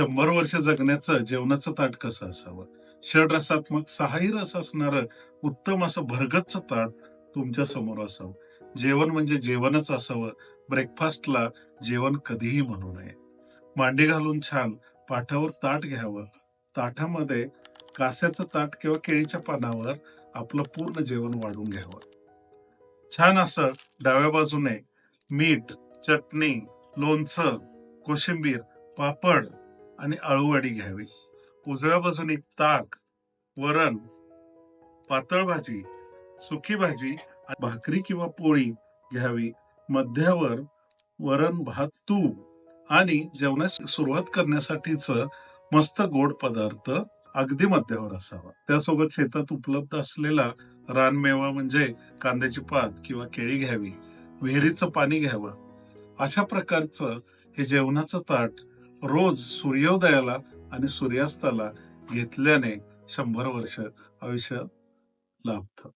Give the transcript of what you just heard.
शंभर वर्ष जगण्याचं जेवणाचं ताट कसं असावं? षडरसात्मक सहाही रस असणारं उत्तम असं भरगतच ताट तुमच्यासमोर असावं. जेवण म्हणजे जेवणच असावं. ब्रेकफास्टला जेवण कधीही म्हणू नये. मांडी घालून छान पाठावर ताट घ्यावं. ताटामध्ये कास्याचं ताट किंवा केळीच्या पानावर आपलं पूर्ण जेवण वाढून घ्यावं. छान असं डाव्या बाजूने मीठ चटणी लोणचं कोशिंबीर पापड आणि आळूवडी घ्यावी. उजव्या बाजूने ताक वरण पातळ भाजी सुकी भाजी भाकरी किंवा पोळी घ्यावी. मध्यावर वरण भात तूप आणि जेवणास सुरुवात करण्यासाठीच मस्त गोड पदार्थ अगदी मध्यावर असावा. त्यासोबत शेतात उपलब्ध असलेला रानमेवा म्हणजे कांद्याची पात किंवा केळी घ्यावी. विहिरीचं पाणी घ्यावं. अशा प्रकारचं हे जेवणाचं ताट रोज सूर्योदयाला आणि सूर्यास्ताला घेतल्याने शंभर वर्ष आयुष्य लाभतं.